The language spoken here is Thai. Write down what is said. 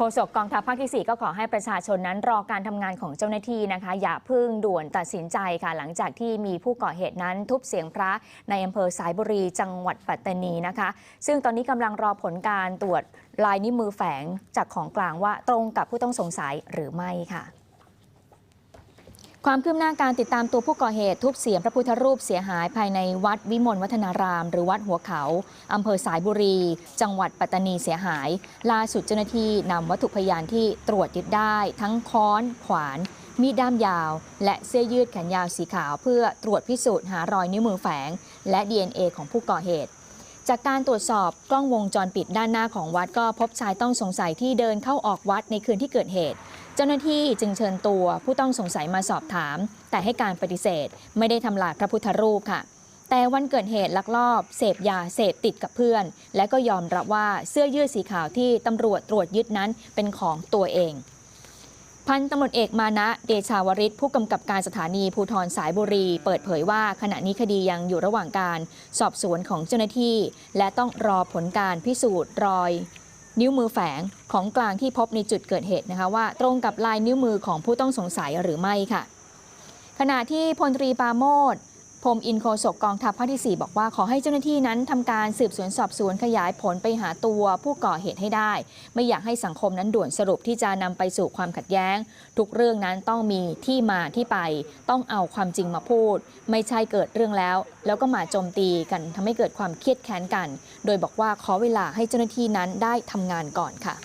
ฆษกกองทัพภาคที่ 4 ก็ขอให้ประชาชนนั้นรอการทำงานของเจ้าหน้าที่นะคะ อย่าพึ่งด่วนตัดสินใจค่ะ หลังจากที่มีผู้ก่อเหตุนั้นทุบเสียงพระในอำเภอสายบุรีจังหวัดปัตตานีนะคะ ซึ่งตอนนี้กำลังรอผลการตรวจลายนิ้วมือแฝงจากของกลางว่าตรงกับผู้ต้องสงสัยหรือไม่ค่ะ ความคืบหน้าการติดตามตัวผู้ก่อเหตุทุบเสียงพระพุทธรูปเสียหายภายในวัดวิมลวัฒนาราม หรือวัดหัวเขาอำเภอสายบุรี จังหวัดปัตตานีเสียหาย ล่าสุดเจ้าหน้าที่นำวัตถุพยานที่ตรวจยึดได้ ทั้งค้อน ขวาน มีดด้ามยาว และเสื้อยืดแขนยาวสีขาว เพื่อตรวจพิสูจน์หารอยนิ้วมือแฝง และ DNA ของผู้ก่อเหตุ จากการตรวจสอบกล้องวงจรปิดด้านหน้าของวัดก็พบชายต้องสงสัยที่เดินเข้าออกวัดในคืนที่เกิดเหตุ เจ้าหน้าที่จึงเชิญตัวผู้ต้องสงสัยมาสอบถาม แต่ให้การปฏิเสธ ไม่ได้ทำลายพระพุทธรูปค่ะ แต่วันเกิดเหตุลักลอบ เสพยาเสพติดกับเพื่อน และก็ยอมรับว่าเสื้อยืดสีขาวที่ตำรวจตรวจยึดนั้นเป็นของตัวเอง พันตำรวจเอกมานะ เดชาวริศผู้กำกับการสถานีภูธรสายบุรี เปิดเผยว่าขณะนี้คดียังอยู่ระหว่างการสอบสวนของเจ้าหน้าที่ และต้องรอผลการพิสูจน์รอย นิ้วมือแฝงของกลางที่พบในจุดเกิดเหตุนะคะว่าตรงกับลายนิ้วมือของผู้ต้องสงสัยหรือไม่ค่ะ ขณะที่พลตรีปาโมด พรมอินโคศกกองทัพภาคที่ 4 บอกว่าขอให้เจ้าหน้าที่นั้นทำการสืบสวนสอบสวนขยายผลไปหาตัวผู้ก่อเหตุให้ได้ ไม่อยากให้สังคมนั้นด่วนสรุปที่จะนำไปสู่ความขัดแย้ง ทุกเรื่องนั้นต้องมีที่มาที่ไป ต้องเอาความจริงมาพูด ไม่ใช่เกิดเรื่องแล้ว แล้วก็มาโจมตีกันทำให้เกิดความเครียดแค้นกัน โดยบอกว่าขอเวลาให้เจ้าหน้าที่นั้นได้ทำงานก่อนค่ะ